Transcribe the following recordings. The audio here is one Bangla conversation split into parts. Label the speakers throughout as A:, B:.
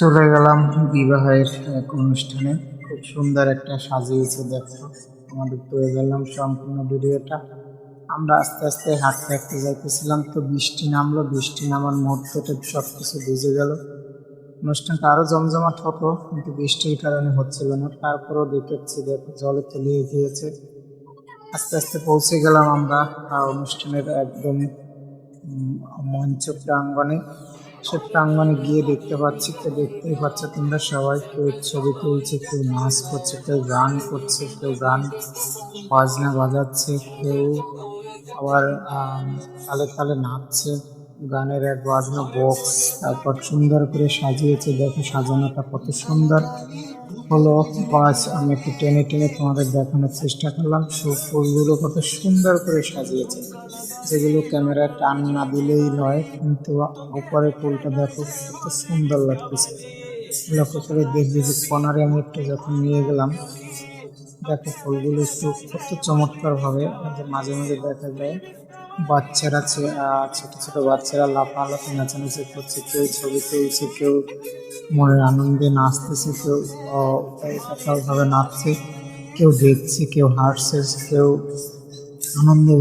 A: চলে গেলাম বিবাহের এক অনুষ্ঠানে। খুব সুন্দর একটা সাজিয়েছে, দেখো। আমাদের পেয়ে গেলাম সম্পূর্ণ ভিডিওটা। আমরা আস্তে আস্তে হাঁটতে হাঁটতে যাইতেছিলাম, তো বৃষ্টি নামলো, বৃষ্টি নামার মুহূর্তটা সব কিছু ভিজে গেল। অনুষ্ঠানটা আরও জমজমাট হতো, কিন্তু বৃষ্টির কারণে হচ্ছিল না। তারপরেও দেখেছি, দেখো, জলে তলিয়ে গিয়েছে। আস্তে আস্তে পৌঁছে গেলাম আমরা অনুষ্ঠানের একদম মঞ্চ প্রাঙ্গণে সে প্রাঙ্গণে গিয়ে দেখতে পাচ্ছি, তো দেখতেই পাচ্ছ তোমরা সবাই কেউ ছবি তুলছে, কেউ নাচ করছে, কেউ গান করছে, কেউ গান বাজনা বাজাচ্ছে, কেউ আবার তালে তালে নাচছে। গানের এক বাজনা বক্স তারপর সুন্দর করে সাজিয়েছে, দেখো সাজানোটা কত সুন্দর। হলো, বাস, আমি একটু টেনে টেনে তোমাদের দেখানোর চেষ্টা করলাম। ফুলগুলো কত সুন্দর করে সাজিয়েছে। যেগুলো ক্যামেরা টান না দিলেই নয়, কিন্তু উপরে ফুলটা দেখো কত সুন্দর লাগতেছে। লক্ষ্য করে দেখবি যে কনারে আমি একটু যখন নিয়ে গেলাম, দেখো ফুলগুলো একটু কত চমৎকার ভাবে মাঝে মাঝে দেখা যায় বাচ্চারা ছোট ছোট বাচ্চারা লাফালাফি নাচানাচি করছে, কেউ ছবি তুলছে, কেউ মনের আনন্দে নাচতেছে, কেউ ভাবে নাচছে, কেউ দেখছে, কেউ হাসছে, কেউ আনন্দে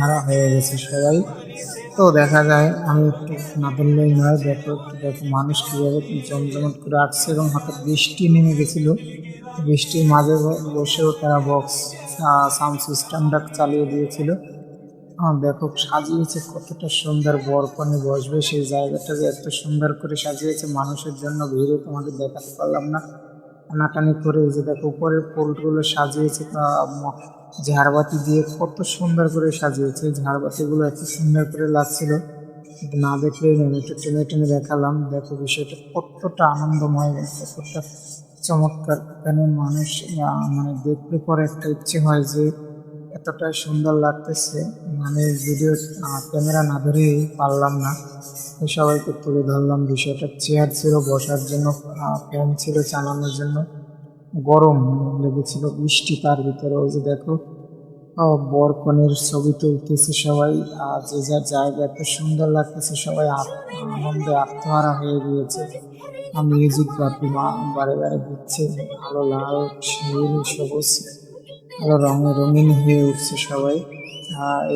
A: হারা হয়ে গেছে সবাই। তো দেখা যায়, আমি একটু না বললেই নয়, দেখো দেখো মানুষ কীভাবে জমজমট করে আসছে এবং হঠাৎ বৃষ্টি নেমে গেছিল। বৃষ্টির মাঝে বসেও তারা বক্স সাউন্ড সিস্টেমটা চালিয়ে দিয়েছিল। আহ, দেখো সাজিয়েছে কতটা সুন্দর বরকনে বসবে সেই জায়গাটাকে এত সুন্দর করে সাজিয়েছে মানুষের জন্য ভিড়ে তোমাকে দেখাতে পারলাম না। টানাটানি করে যে দেখো উপরের ফুলগুলো সাজিয়েছে ঝাড়বাতি দিয়ে কত সুন্দর করে সাজিয়েছে ঝাড়বাতিগুলো এত সুন্দর করে লাগছিল। না দেখলেই নয় একটু টেনে টেনে দেখালাম দেখো বিষয়টা কতটা আনন্দময় কতটা চমৎকার। এখানে মানুষ মানে দেখতে পরে একটা ইচ্ছে হয় যে এতটা সুন্দর লাগতেছে মানে ভিডিও ক্যামেরা না ধরেই পারলাম না সবাইকে তুলে ধরলাম বিষয়টা। চেয়ার ছিল বসার জন্য ফ্যান ছিল চালানোর জন্য। গরম লেগেছিল বৃষ্টি তার ভিতরে ওই যে দেখো আহ, বর ছবি তুলতেছে সবাই আর যে যার জায়গা এত সুন্দর লাগতেছে সবাই আনন্দে আত্মহারা হয়ে গিয়েছে। মিউজিক বাপি মা বারে বারে দিচ্ছে আলো লাল নীল সবুজ। রঙে রঙিন হয়ে উঠছে সবাই।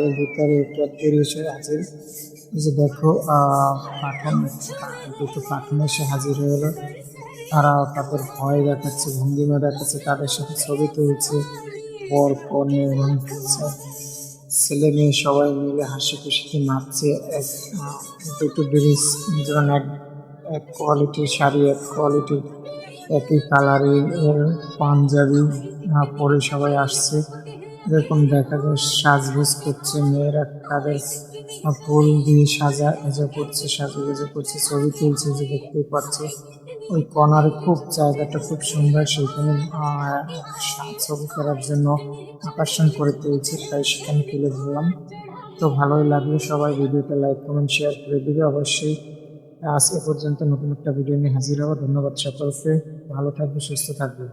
A: এর ভিতরে ক্যাডবেরি এসে হাজির। যে দেখো পাঠান, দুটো পাঠান এসে হাজির হয়ে গেলো তারা তাদের ভয় দেখাচ্ছে, ভঙ্গিমা দেখাচ্ছে, তাদের সাথে ছবি তুলছে পর কনে এবং ছেলে মেয়ে সবাই মিলে হাসি খুশিতে নাচছে, এক দুটো ড্রেস যেমন এক এক কোয়ালিটির শাড়ি, এক কোয়ালিটির একই কালারের পাঞ্জাবি। পরে সবাই আসছে। এরকম দেখা যায়, সাজগোজ করছে মেয়েরা, তাদের ফুল দিয়ে সাজা, এজা করছে, সাজুগুজু করছে, ছবি তুলছে, যে দেখতেই পাচ্ছে। ওই কর্নারে খুব জায়গাটা খুব সুন্দর, সেখানে ছবি করার জন্য আকর্ষণ করে তুলছে, তাই সেখানে তুলে ধরলাম। তো ভালোই লাগল সবাই ভিডিওটা লাইক, কমেন্ট, শেয়ার করে দিবে অবশ্যই। আজ এ পর্যন্ত নতুন একটা ভিডিও নিয়ে হাজির হব। ধন্যবাদ সকলকে। ভালো থাকবে, সুস্থ থাকবে।